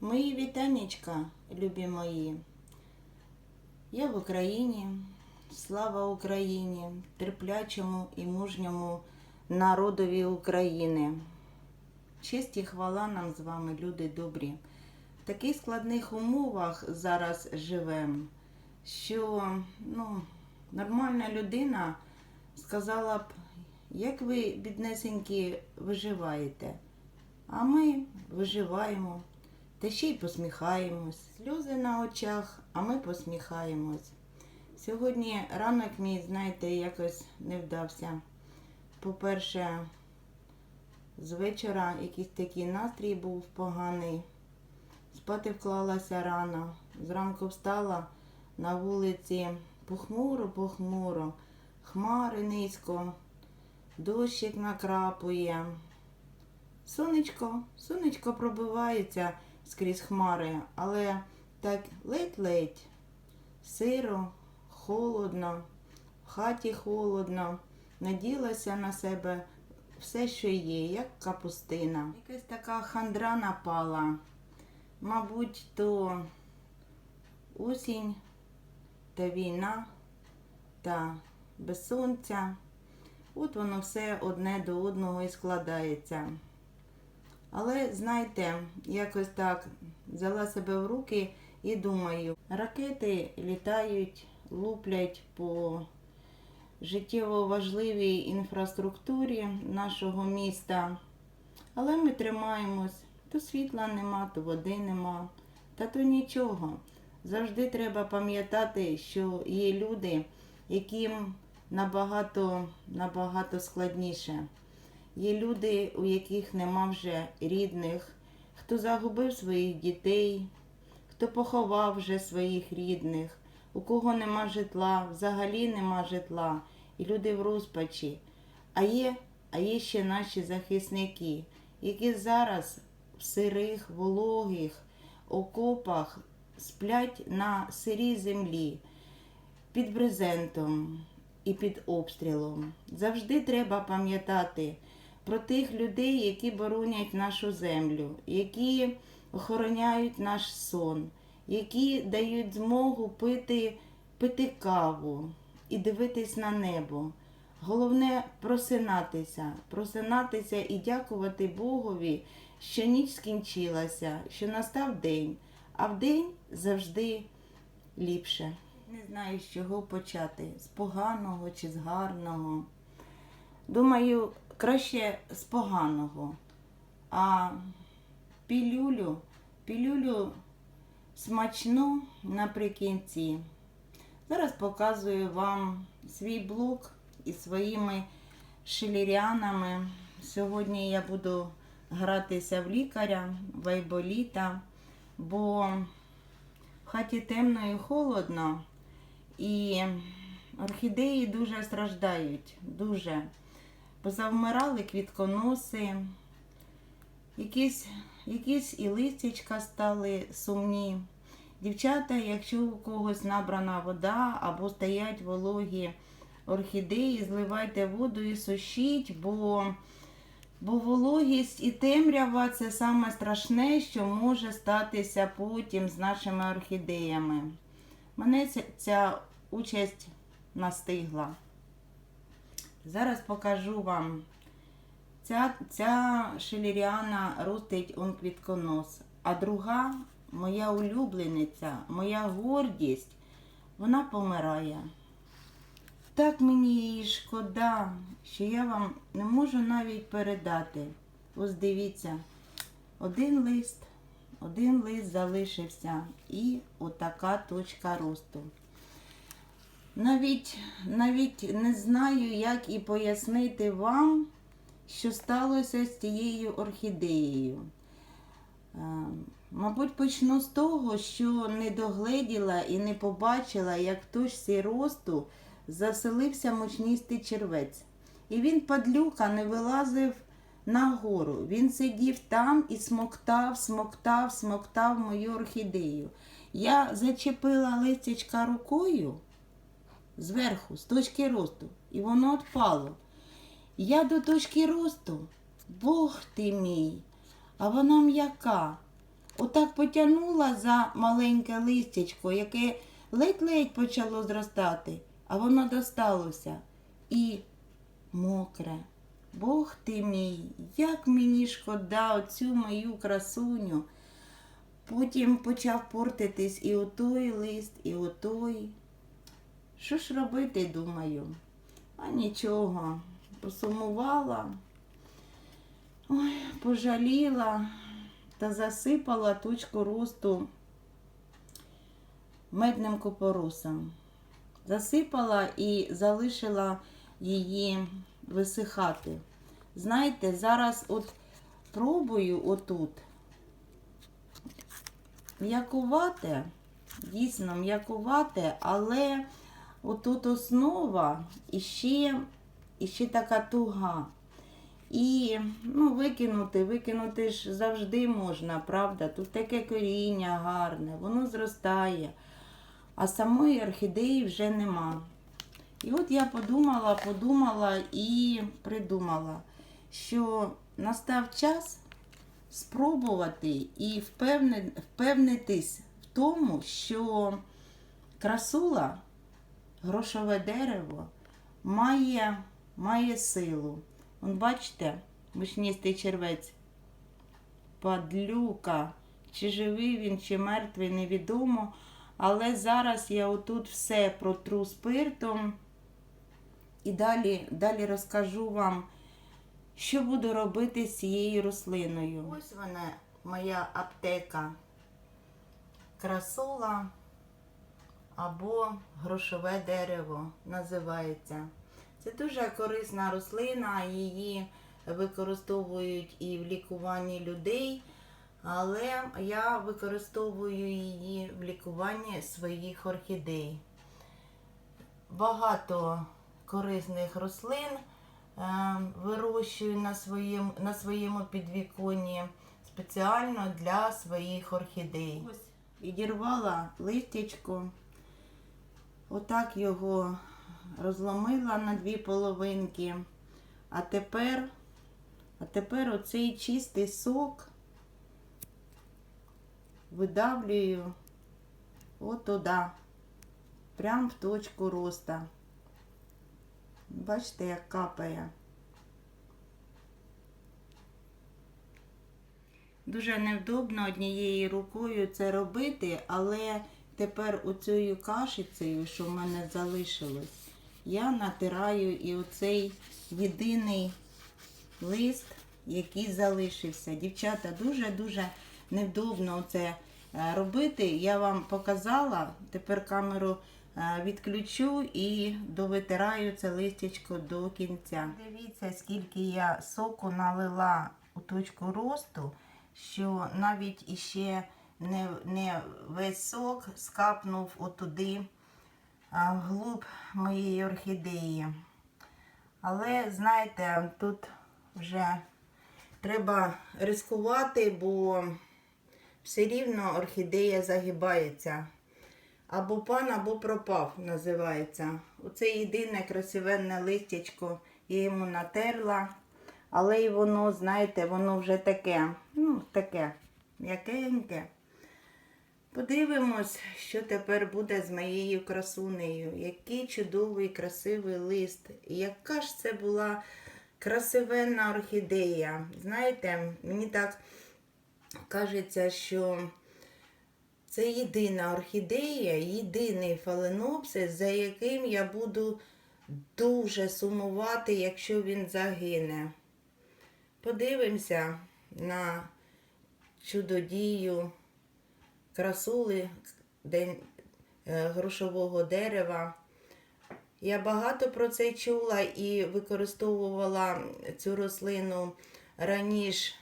Мої вітанечка, любі мої. Я в Україні. Слава Україні, терплячому і мужньому народові України. Честь і хвала нам з вами, люди добрі. В таких складних умовах зараз живемо, що ну, нормальна людина сказала б, як ви, біднесенькі, виживаєте. А ми виживаємо, та ще й посміхаємось. Сльози на очах, а ми посміхаємось. Сьогодні ранок мій, знаєте, якось не вдався. По-перше, з вечора якийсь такий настрій був поганий. Спати вклалася рано. Зранку встала на вулиці похмуро-похмуро, хмари низько, дощик накрапує. Сонечко, сонечко пробивається скрізь хмари, але так ледь-ледь, сиро, холодно, в хаті холодно, наділася на себе все, що є, як капустина. Якась така хандра напала. Мабуть, то осінь та війна та без сонця. От воно все одне до одного і складається. Але знаєте, якось так взяла себе в руки і думаю, ракети літають, луплять по життєво важливій інфраструктурі нашого міста. Але ми тримаємось, то світла нема, то води нема, та то нічого. Завжди треба пам'ятати, що є люди, яким набагато, набагато складніше. Є люди, у яких нема вже рідних, хто загубив своїх дітей, хто поховав вже своїх рідних, у кого нема житла, взагалі нема житла, і люди в розпачі. А є, а є ще наші захисники, які зараз в сирих, вологих окопах сплять на сирій землі під брезентом і під обстрілом. Завжди треба пам'ятати про тих людей, які боронять нашу землю, які охороняють наш сон, які дають змогу пити, пити каву і дивитись на небо. Головне просинатися, просинатися і дякувати Богові, що ніч скінчилася, що настав день, а в день завжди ліпше. Не знаю, з чого почати, з поганого чи з гарного. Думаю, краще з поганого. А пілюлю, пілюлю смачну наприкінці. Зараз показую вам свій блок із своїми шилірянами. Сьогодні я буду гратися в лікаря, в айболіта, бо в хаті темно і холодно, і орхідеї дуже страждають, дуже. Позавмирали квітконоси, якісь, якісь і листячка стали сумні. Дівчата, якщо у когось набрана вода або стоять вологі орхідеї, зливайте воду і сушіть, бо, бо вологість і темрява це саме страшне, що може статися потім з нашими орхідеями. Мене ця, участь настигла. Зараз покажу вам. Ця ця шеліріана ростить он квітконос, а друга, моя улюблениця, моя гордість, вона помирає. Так мені її шкода, що я вам не можу навіть передати. Ось дивіться, один лист, один лист залишився і отака точка росту. Навіть, навіть не знаю, як і пояснити вам, що сталося з тією орхідеєю. Е, Мабуть, почну з того, що не догледіла і не побачила, як в точці росту заселився мучністий червець. І він, падлюка, не вилазив нагору. Він сидів там і смоктав, смоктав, смоктав мою орхідею. Я зачепила листячка рукою зверху, з точки росту, і воно відпало. Я до точки росту, Бог ти мій, а вона м'яка. отак потягнула за маленьке листячко, яке ледь-ледь почало зростати, а воно досталося. І мокре. Бог ти мій, як мені шкода оцю мою красуню. Потім почав портитись і отой лист, і отой. Що ж робити, думаю? А нічого, посумувала, ой, пожаліла та засипала точку росту медним купоросом. Засипала і залишила її висихати. Знаєте, зараз от пробую отут м'якувате, дійсно м'якувате, але отут основа іще, іще така туга. І ну, викинути, викинути ж завжди можна, правда? Тут таке коріння гарне, воно зростає, а самої орхідеї вже нема. І от я подумала, подумала і придумала, що настав час спробувати і впевнитись в тому, що красула, грошове дерево, має, має силу. Вон бачите, вишністий червець, падлюка, чи живий він, чи мертвий, невідомо. Але зараз я отут все протру спиртом і далі, далі розкажу вам, що буду робити з цією рослиною. Ось вона, моя аптека. Красула або грошове дерево називається. Це дуже корисна рослина, її використовують і в лікуванні людей, але я використовую її в лікуванні своїх орхідей. Багато корисних рослин е, вирощую на своєму, на своєму підвіконні спеціально для своїх орхідей. Ось відірвала листячко, отак його розломила на дві половинки. А тепер, а тепер оцей чистий сок видавлюю от туди, прямо в точку роста. Бачите, як капає. Дуже невдобно однією рукою це робити, але тепер оцією кашицею, що в мене залишилось, я натираю і оцей єдиний лист, який залишився. Дівчата, дуже-дуже невдобно це е, робити. Я вам показала, тепер камеру е, відключу і довитираю це листячко до кінця. Дивіться, скільки я соку налила у точку росту, що навіть іще не, не весь сок скапнув отуди а, вглуб моєї орхідеї. Але, знаєте, тут вже треба ризикувати, бо все рівно орхідея загибається. Або пан, або пропав називається. Оце єдине красивенне листячко я йому натерла. Але й воно, знаєте, воно вже таке, ну, таке, м'якеньке. Подивимось, що тепер буде з моєю красунею. Який чудовий, красивий лист. Яка ж це була красивенна орхідея. Знаєте, мені так кажеться, що це єдина орхідея, єдиний фаленопсис, за яким я буду дуже сумувати, якщо він загине. Подивимося на чудодію красули день е, грошового дерева. Я багато про це чула і використовувала цю рослину раніше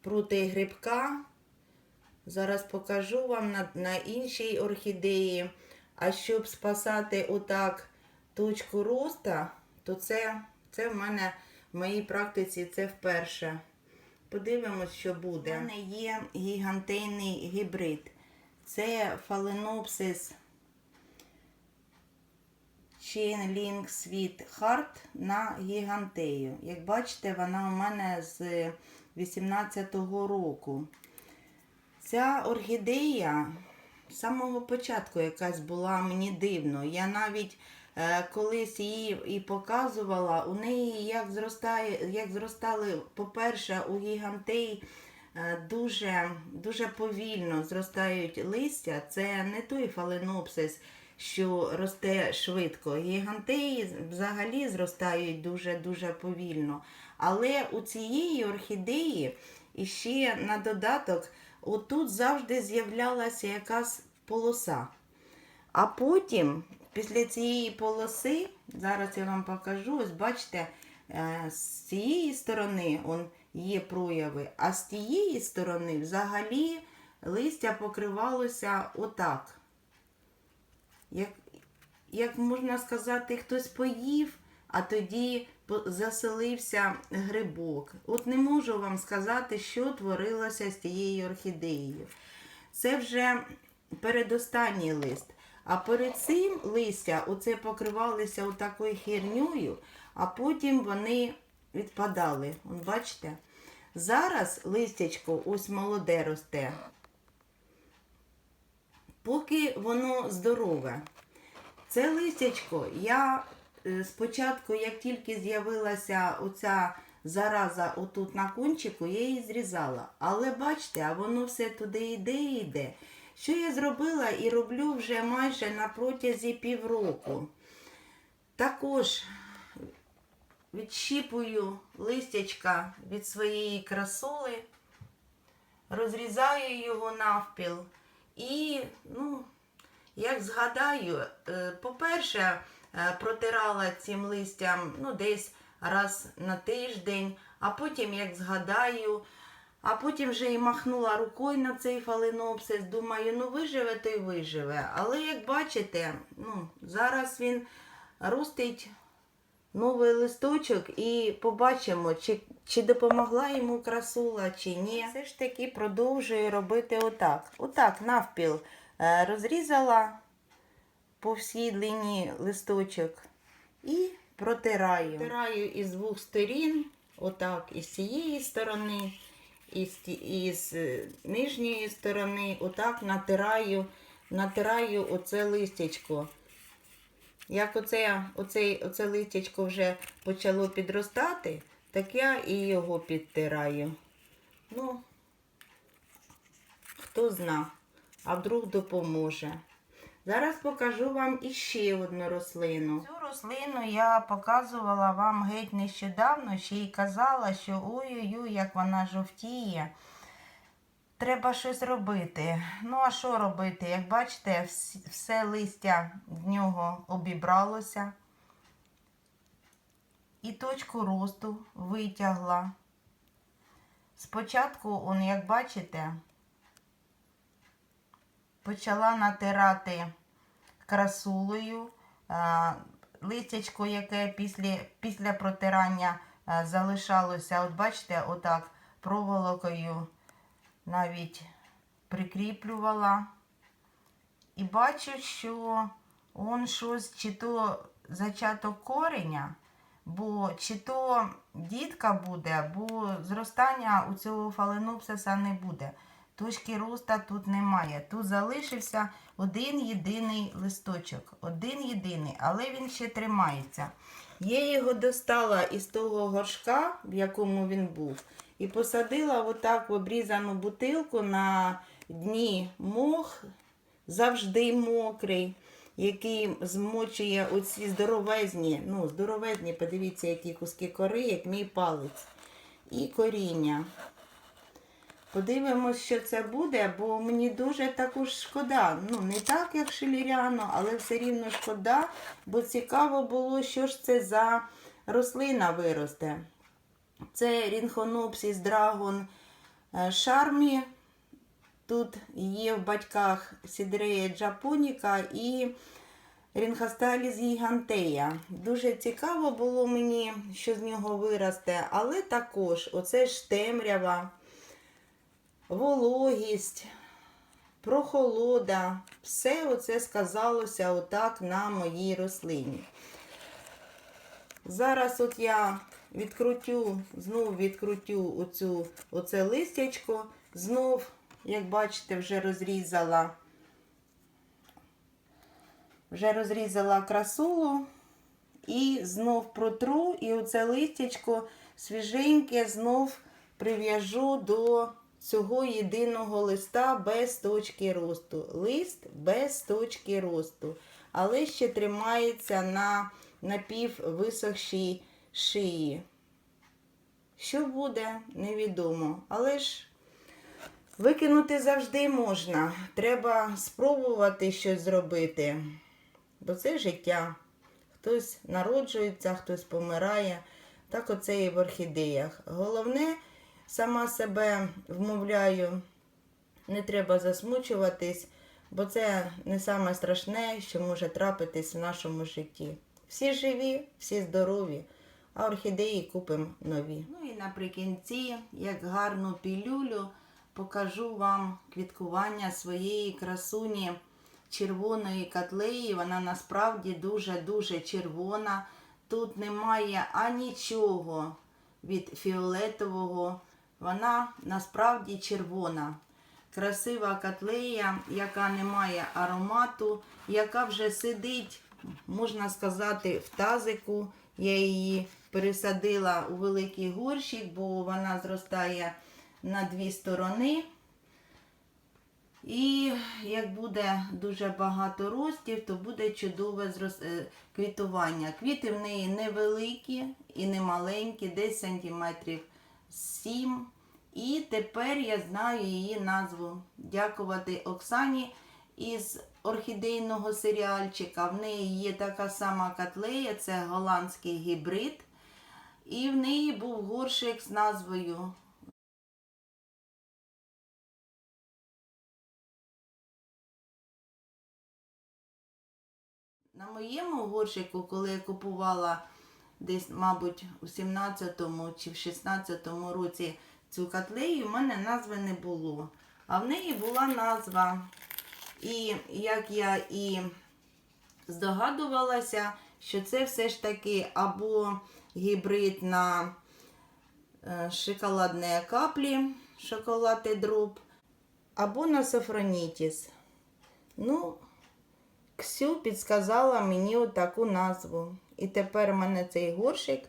проти грибка. Зараз покажу вам на, на іншій орхідеї. А щоб спасати отак точку роста, то це, це в мене в моїй практиці це вперше. Подивимось, що буде. У мене є гігантейний гібрид. Це фаленопсис Chain Link Sweet Heart на гігантею. Як бачите, вона у мене з 18-го року. Ця орхідея з самого початку якась була мені дивно. Я навіть е, колись її і показувала, у неї як зростає, як зростали, по-перше, у гігантей е, дуже, дуже повільно зростають листя. Це не той фаленопсис, що росте швидко. Гігантеї взагалі зростають дуже-дуже повільно. Але у цієї орхідеї іще на додаток отут завжди з'являлася якась полоса. А потім, після цієї полоси, зараз я вам покажу, ось бачите, е, з цієї сторони он, є прояви, а з тієї сторони взагалі листя покривалося отак. Як, як можна сказати, хтось поїв, а тоді заселився грибок. От не можу вам сказати, що творилося з тією орхідеєю. Це вже передостанній лист. А перед цим листя оце покривалися отакою херньою, а потім вони відпадали. От бачите? Зараз листячко ось молоде росте. Поки воно здорове. Це листячко я е, спочатку, як тільки з'явилася оця зараза отут на кончику, я її зрізала. Але бачите, а воно все туди йде і йде. Що я зробила і роблю вже майже на протязі півроку. Також відщіпую листячка від своєї красули, розрізаю його навпіл і, ну, як згадаю, е, по-перше, е, протирала цим листям ну, десь раз на тиждень, а потім, як згадаю, а потім вже і махнула рукою на цей фаленопсис. Думаю, ну виживе, то й виживе. Але як бачите, ну, зараз він ростить новий листочок і побачимо, чи, чи допомогла йому красула, чи ні. Все ж таки продовжую робити отак. Отак, навпіл е, розрізала по всій длині листочок і протираю. Протираю із двох сторін, отак, із цієї сторони, і з, е, нижньої сторони, отак натираю, натираю оце листячко. Як оце, оце, оце листячко вже почало підростати, так я і його підтираю. Ну, хто зна, а вдруг допоможе. Зараз покажу вам іще одну рослину. Цю рослину я показувала вам геть нещодавно, ще й казала, що ой-ой-ой, як вона жовтіє. Треба щось робити. Ну, а що робити? Як бачите, все листя в нього обібралося. І точку росту витягла. Спочатку, он, як бачите, почала натирати красулею. Листячко, яке після, після протирання залишалося, от бачите, отак проволокою навіть прикріплювала. І бачу, що он щось, чи то зачаток кореня, бо чи то дітка буде, бо зростання у цього фаленопсиса не буде. Точки роста тут немає. Тут залишився один єдиний листочок. Один єдиний, але він ще тримається. Я його достала із того горшка, в якому він був, і посадила отак в обрізану бутилку на дні мох, завжди мокрий, який змочує оці здоровезні, ну, здоровезні, подивіться, які куски кори, як мій палець. І коріння. Подивимось, що це буде, бо мені дуже також шкода. Ну, не так, як шиліряно, але все рівно шкода, бо цікаво було, що ж це за рослина виросте. Це рінхонопсіс драгон е, шармі. Тут є в батьках Сідрея джапоніка і Рінхасталіс гігантея. Дуже цікаво було мені, що з нього виросте, але також оце ж темрява, вологість, прохолода. Все оце сказалося отак на моїй рослині. Зараз от я відкрутю, знов відкрутю оцю, оце листячко, знов як бачите, вже розрізала. Вже розрізала красулу і знов протру, і оце листячко свіженьке знов прив'яжу до цього єдиного листа без точки росту. Лист без точки росту, але ще тримається на напіввисохшій шиї. Що буде, невідомо. Але ж викинути завжди можна. Треба спробувати щось зробити. Бо це життя. Хтось народжується, хтось помирає. Так оце і в орхідеях. Головне, сама себе вмовляю, не треба засмучуватись, бо це не саме страшне, що може трапитись в нашому житті. Всі живі, всі здорові, а орхідеї купимо нові. Ну і наприкінці, як гарну пілюлю, покажу вам квіткування своєї красуні червоної котлеї. Вона насправді дуже-дуже червона. Тут немає анічого від фіолетового. Вона насправді червона. Красива котлея, яка не має аромату, яка вже сидить, можна сказати, в тазику. Я її пересадила у великий горщик, бо вона зростає на дві сторони. І як буде дуже багато ростів, то буде чудове е, квітування. Квіти в неї невеликі і не маленькі, десь сантиметрів 7. І тепер я знаю її назву. Дякувати Оксані із орхідейного серіальчика. В неї є така сама котлея, це голландський гібрид. І в неї був горшик з назвою На моєму горщику, коли я купувала десь, мабуть, у 17-му чи в 16-му році цю котлею, в мене назви не було. А в неї була назва. І як я і здогадувалася, що це все ж таки або гібрид на е, шоколадні каплі, шоколад і дроб, або на софронітіс. Ну, Ксю підсказала мені таку назву. І тепер у мене цей горшик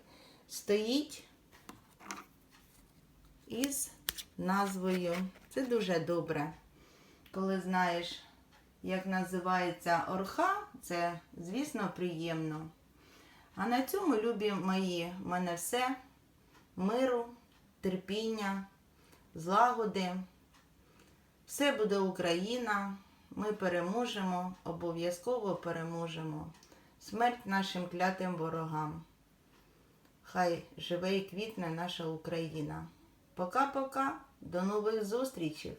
стоїть із назвою. Це дуже добре. Коли знаєш, як називається орха, це, звісно, приємно. А на цьому, любі мої, в мене все. Миру, терпіння, злагоди. Все буде Україна. Ми переможемо, обов'язково переможемо. Смерть нашим клятим ворогам. Хай живе і квітне наша Україна. Пока-пока, до нових зустрічей!